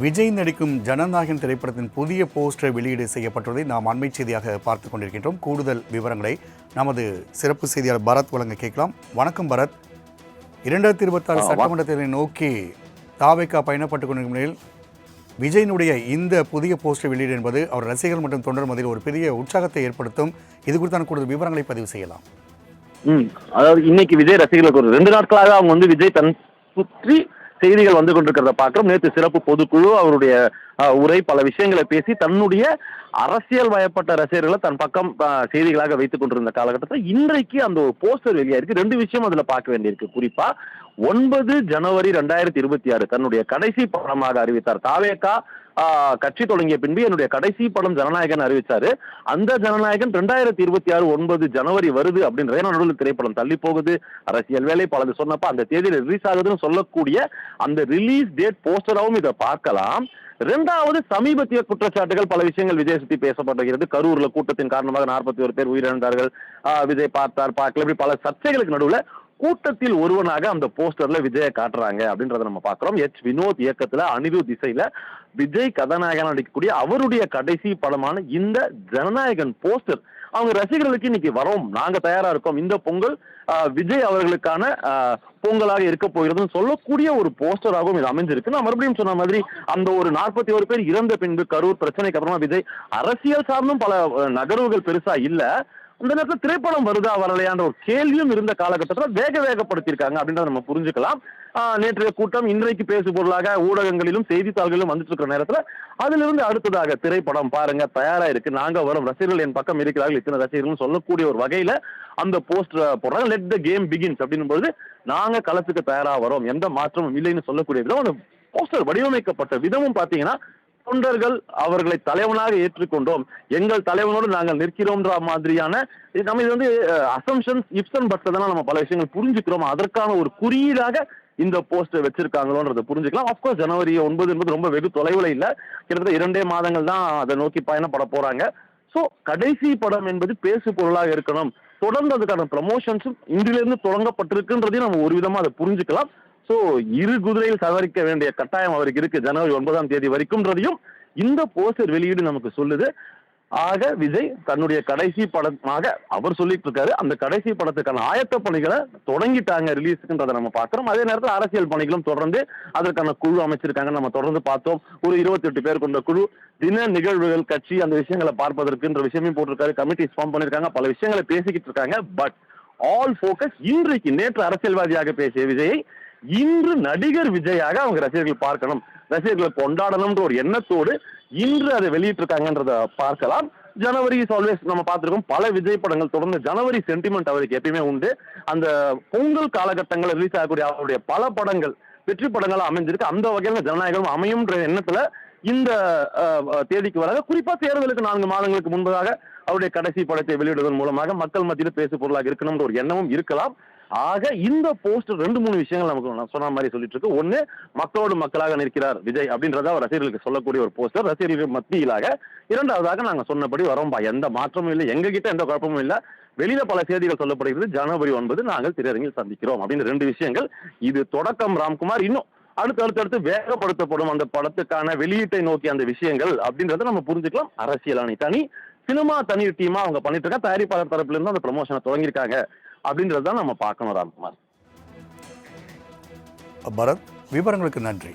விஜய் நடிக்கும் ஜனநாயகன் திரைப்படத்தின் புதிய போஸ்டர் வெளியீடு செய்யப்பட்டுள்ளதை நாம் அண்மை செய்தியாக பார்த்து கொண்டிருக்கின்றோம். கூடுதல் விவரங்களை நமது சிறப்பு செய்தியாளர் பரத் வழங்க கேட்கலாம். வணக்கம் பரத். இரண்டாயிரத்தி இருபத்தாறு சட்டமன்ற தேர்தலை நோக்கி தாவேக்கா பயணப்பட்டுக் கொண்டிருக்கும் நிலையில் விஜயனுடைய இந்த புதிய போஸ்டர் வெளியீடு என்பது அவர் ரசிகர்கள் மற்றும் தொண்டர் மத்தியில் ஒரு பெரிய உற்சாகத்தை ஏற்படுத்தும். இது குறித்தான கூடுதல் விவரங்களை பதிவு செய்யலாம். அதாவது இன்னைக்கு விஜய் ரசிகர்களுக்கு ஒரு ரெண்டு நாட்களாக அவங்க வந்து விஜய் தன் சுற்றி செய்திகள் வந்து கொண்டிருக்கிறத பார்க்கிறோம். நேற்று சிறப்பு பொதுக்குழு அவருடைய உரை பல விஷயங்களை பேசி தன்னுடைய அரசியல் வயப்பட்ட ரசிகர்களை தன் பக்கம் செய்திகளாக வைத்துக் கொண்டிருந்த காலகட்டத்தில் இன்றைக்கு அந்த ஒரு போஸ்டர் வெளியாயிருக்கு. ரெண்டு விஷயம் அதுல பார்க்க வேண்டியிருக்கு. குறிப்பா ஒன்பது ஜனவரி ரெண்டாயிரத்தி இருபத்தி ஆறு தன்னுடைய கடைசி படமாக அறிவித்தார். தாவேக்கா கட்சி தொடங்கிய பின்பு என்னுடைய கடைசி படம் ஜனநாயகன் அறிவிச்சாரு. அந்த ஜனநாயகன் ரெண்டாயிரத்தி இருபத்தி ஆறு ஒன்பது ஜனவரி வருது அப்படின்ற நடுவில் திரைப்படம் தள்ளி போகுது. அரசியல் வேலை பலது சொன்னப்ப அந்த தேதியில் ரிலீஸ் ஆகுதுன்னு சொல்லக்கூடிய அந்த ரிலீஸ் டேட் போஸ்டராகவும் இதை பார்க்கலாம். ரெண்டாவது சமீபத்திய குற்றச்சாட்டுகள் பல விஷயங்கள் விஜய் சுத்தி பேசப்படுகிறது கரூர்ல கூட்டத்தின் காரணமாக நாற்பத்தி ஒரு பேர் உயிரிழந்தார்கள். விஜய் பார்த்தார் பார்க்கல. இப்படி பல சர்ச்சைகளுக்கு நடுவில் கூட்டத்தில் ஒருவனாக அந்த போஸ்டர்ல விஜய காட்டுறாங்க அப்படின்றத நம்ம பாக்குறோம் எச். வினோத் இயக்கத்துல அனிருத் திசையில விஜய் கதாநாயகன் நடிக்கக்கூடிய அவருடைய கடைசி படமான இந்த ஜனநாயகன் போஸ்டர். அவங்க ரசிகர்களுக்கு இன்னைக்கு வரோம். நாங்க தயாரா இருக்கோம். இந்த பொங்கல் விஜய் அவர்களுக்கான பொங்கலாக இருக்க போகிறதுன்னு சொல்லக்கூடிய ஒரு போஸ்டராகவும் இது அமைஞ்சிருக்கு. நான் மறுபடியும் சொன்ன மாதிரி அந்த ஒரு நாற்பத்தி ஒரு பேர் இறந்த பின்பு கரூர் பிரச்சனைக்கு அப்புறமா விஜய் அரசியல் சார்ந்தும் பல நகர்வுகள் பெருசா இல்லை. அந்த நேரத்தில் திரைப்படம் வருதா வரலையான்ற ஒரு கேள்வியும் இருந்த காலகட்டத்தில் வேக வேகப்படுத்தியிருக்காங்க அப்படின்றத நம்ம புரிஞ்சுக்கலாம். நேற்றைய கூட்டம் இன்றைக்கு பேசு பொருளாக ஊடகங்களிலும் செய்தித்தாள்களிலும் வந்துட்டு இருக்கிற நேரத்தில் அதிலிருந்து அடுத்ததாக திரைப்படம் பாருங்க தயாரா இருக்கு நாங்க வரும் ரசிகர்கள் என் பக்கம் இருக்கிறார்கள் இத்தனை ரசிகர்கள் சொல்லக்கூடிய ஒரு வகையில அந்த போஸ்டர் போடுறாங்க. லெட் த கேம் பிகின்ஸ் அப்படின்னும் பொழுது நாங்க களத்துக்கு தயாரா வரோம். எந்த மாற்றமும் இல்லைன்னு சொல்லக்கூடிய விதம் அந்த போஸ்டர் வடிவமைக்கப்பட்ட விதமும் பாத்தீங்கன்னா தொண்டர்கள் அவர்களை தலைவனாக ஏற்றுக்கொண்டோம். எங்கள் தலைவனோடு நாங்கள் நிற்கிறோம்ன்ற மாதிரியான நம்ம இது வந்து அசம்ஷன்ஸ் இப்சன் பட்ஸ் நம்ம பல விஷயங்கள் புரிஞ்சுக்கிறோம். அதற்கான ஒரு குறியீடாக இந்த போஸ்ட் வச்சிருக்காங்களோன்றதை புரிஞ்சுக்கலாம். அப்கோர்ஸ் ஜனவரி ஒன்பது என்பது ரொம்ப வெகு தொலைவில் இல்லை. கிட்டத்தட்ட இரண்டே மாதங்கள் தான் அதை நோக்கி பயணப்பட போறாங்க. ஸோ கடைசி படம் என்பது பேசு பொருளாக இருக்கணும். தொடர்ந்து அதுக்கான ப்ரமோஷன்ஸும் இன்றிலிருந்து தொடங்கப்பட்டிருக்குன்றதையும் நம்ம ஒரு விதமாக அதை புரிஞ்சுக்கலாம். ஸோ இரு குதிரையில் சவரிக்க வேண்டிய கட்டாயம் அவருக்கு இருக்கு. ஜனவரி ஒன்பதாம் தேதி வரைக்கும்ன்றதையும் இந்த போஸ்டர் வெளியீடு நமக்கு சொல்லுது. ஆக விஜய் தன்னுடைய கடைசி படமாக அவர் சொல்லிட்டு இருக்காரு அந்த கடைசி படத்துக்கான ஆயத்த பணிகளை தொடங்கிட்டாங்க ரிலீஸுக்குன்றதை நம்ம பார்க்கிறோம். அதே நேரத்தில் அரசியல் பணிகளும் தொடர்ந்து அதற்கான குழு அமைச்சிருக்காங்க நம்ம தொடர்ந்து பார்த்தோம். ஒரு இருபத்தி எட்டு பேர் கொண்ட குழு தின நிகழ்வுகள் கட்சி அந்த விஷயங்களை பார்ப்பதற்குன்ற விஷயமே போட்டிருக்காரு. கமிட்டிஸ் ஃபார்ம் பண்ணிருக்காங்க பல விஷயங்களை பேசிக்கிட்டு இருக்காங்க. பட் ஆல் ஃபோக்கஸ் இன்றைக்கு நேற்று அரசியல்வாதியாக பேசிய விஜயை இன்று நடிகர் விஜயாக அவங்க ரசிகர்கள் பார்க்கணும். ரசிகர்களை கொண்டாடணும்ன்ற ஒரு எண்ணத்தோடு இன்று அதை வெளியிட்டிருக்காங்கன்றத பார்க்கலாம். ஜனவரி இஸ் ஆல்வேஸ் நம்ம பார்த்திருக்கோம். பல விஜய் படங்கள் தொடர்ந்து ஜனவரி சென்டிமெண்ட் அவருக்கு எப்பயுமே உண்டு. அந்த பொங்கல் காலகட்டங்களில் ரிலீஸ் ஆகக்கூடிய அவருடைய பல படங்கள் வெற்றி படங்கள் அமைஞ்சிருக்கு. அந்த வகையில் ஜனநாயகம் அமையும்ன்ற எண்ணத்துல இந்த தேதிக்கு வராங்க. குறிப்பா தேர்தலுக்கு நான்கு மாதங்களுக்கு முன்பதாக அவருடைய கடைசி படத்தை வெளியிடுவதன் மூலமாக மக்கள் மத்தியில் பேசு பொருளாக இருக்கணும்ன்ற ஒரு எண்ணமும் இருக்கலாம். ஆக இந்த போஸ்டர் ரெண்டு மூணு விஷயங்கள் நமக்கு நான் சொன்ன மாதிரி சொல்லிட்டு இருக்கு. ஒண்ணு மக்களோடு மக்களாக நிற்கிறார் விஜய் அப்படின்றத அவர் ரசிகர்களுக்கு சொல்லக்கூடிய ஒரு போஸ்டர் ரசிகர்கள் மத்தியிலாக. இரண்டாவதாக நாங்க சொன்னபடி வரோம்பா. எந்த மாற்றமும் இல்லை. எங்ககிட்ட எந்த குழப்பமும் இல்லை. வெளியில பல செய்திகள் சொல்லப்படுகிறது. ஜனவரி ஒன்பது நாங்கள் திரையரங்கில் சந்திக்கிறோம் அப்படின்னு ரெண்டு விஷயங்கள். இது தொடக்கம் ராம்குமார். இன்னும் அடுத்து அடுத்தடுத்து வேகப்படுத்தப்படும் அந்த படத்துக்கான வெளியீட்டை நோக்கி அந்த விஷயங்கள் அப்படின்றத நம்ம புரிஞ்சுக்கலாம். அரசியல் அணி தனி சினிமா தனி டீமா அவங்க பண்ணிட்டு இருக்காங்க. தயாரிப்பாளர் தரப்புல இருந்து அந்த ப்ரமோஷனை தொடங்கியிருக்காங்க. அப்படின்றத நம்ம பார்க்கணும் ராம்குமார். பரத் விவரங்களுக்கு நன்றி.